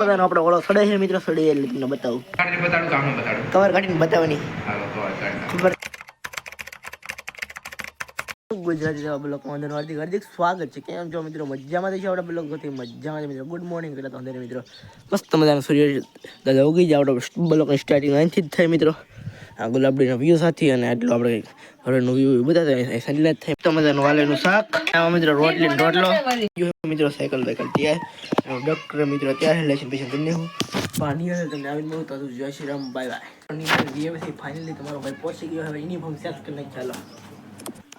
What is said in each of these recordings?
બધાનો આપણો ઓળો સડે છે મિત્રો સડે એટલે તમને બતાવું. કવર કાઢીને બતાવવાની. ગુજરાતી જેવા બ્લોકમાં હાર્દિક હાર્દિક સ્વાગત છે. કેમ છો મિત્રો? મજામાં છે આપણા બ્લોકથી મજામાં છે મિત્રો. ગુડ મોર્નિંગ કહેતા તો અંદર મિત્રો. મસ્ત મજાનો સૂર્ય દાદા ઉગી જાય આપણો બ્લોક સ્ટાર્ટિંગ અહીંથી જ થાય મિત્રો. આ ગુલાબડીના વ્યૂ સાથે અને આટલું આપણે ઘરનું વ્યૂ બધા જ થાય. તો મજાનું વાલેનું શાક. મિત્રો રોટલી. રોટલો મિત્રો સાયકલ વાયકલ ત્યાં ડૉક્ટર મિત્રો ત્યાં લેશન પેશન તમને હું પાણી હશે તમને આવીને બહુ તો જય શ્રી રામ બાય બાય પછી ફાઇનલી તમારો ભાઈ પહોંચી ગયો. હવે યુનિફોર્મ સેસ કરીને નાખી. ચાલો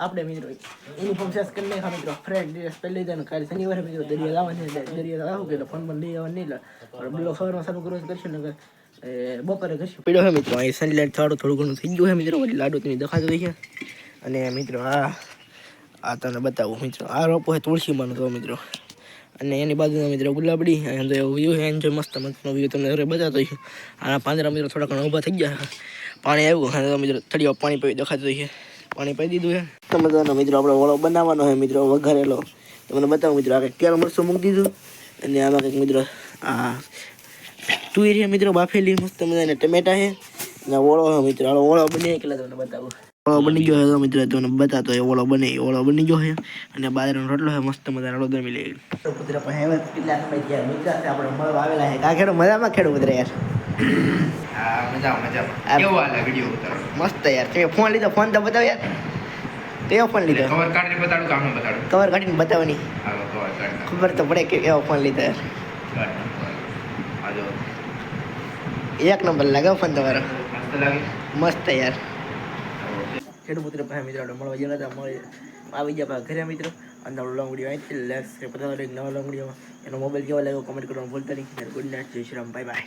આપણે મિત્રો યુનિફોર્મ સેસ કરી નાખ્યા. મિત્રો ફ્રેન્ડ ડ્રેસ પહેલી લીધા કાલે શનિવારે મિત્રો દરિયા લાવવાની દરિયા લાવું કે ફોન પણ લઈ આવવાની નહીં એટલે બ્લો સવારમાં સારું કરવું કરશે ને બપોરે કરશું પીડ્યો છે મિત્રો, અહીં સનલાઇટ થોડું થોડું ઘણું થઈ ગયું છે મિત્રો એટલે લાડુ તમે દેખાતો છે અને મિત્રો, આ આ તને બતાવું મિત્રો, આ રોપો છે તુલસીમાં તો મિત્રો. અને એની બાજુના મિત્રો ગુલાબડી અને તો વ્યૂ છે એન્જોય મસ્ત મસ્તનો વ્યૂ તમને ઘરે બતાતો હોય આના પાંદરા મિત્રો થોડા ઘણા ઊભા થઈ ગયા પાણી આવ્યું, અને તો મિત્રો થળીઓ પાણી પી દેખાતું હોય પાણી પી દીધું છે તો મજાનો મિત્રો, આપણે ઓળો બનાવવાનો છે મિત્રો, વઘારેલો. તમને બતાવું મિત્રો, આ કંઈક તેલ મૂકી દીધું. અને આમાં કંઈક મિત્રો, આ તુવેર છે મિત્રો બાફેલી મસ્ત મજાને ટમેટા છે. અને ઓળો છે મિત્રો આનો ઓળો બને એટલે તમને બતાવું. ઓળો બની ગયો છે તો મિત્રો તમને બતાતો એ ઓળો બને ઓળો બની ગયો છે. અને બાજરાનો રોટલો છે મસ્ત મજાનો રોટલો મિલી કુતરા પણ હવે કેટલા સમય થયા? મિત્રો આપણે મળવા આવેલા છે. કા ખેડો મજામાં ખેડો કુતરા યાર? હા મજામાં મજામાં. કેવો હાલે વીડિયો ઉતારો? મસ્ત યાર. તમે ફોન લીધો? ફોન તો બતાવ યાર. કયો ફોન લીધો? ખબર કાઢીને બતાડું કામ બતાડું? કવર કાઢીને હાલો તો કાઢી ખબર તો પડે કે કેવો ફોન લીધો યાર. હાલો. એક નંબર લાગે ફોન તમારો. મસ્ત યાર. ખેડૂત મિત્ર ભાઈ મિત્રો મળવા ગયેલા હતા મળી આવી ગયા ભાઈ ઘરે મિત્રો. અને લોંગ વીડિયો અહીંથી લેક્સ કે નવા લોંગ વિડીયોમાં એનો મોબાઈલ કેવા લાગ્યો કમેન્ટ કરવાનું ભૂલતા નહીં. ગુડ નાઇટ જય શ્રી રામ બાય બાય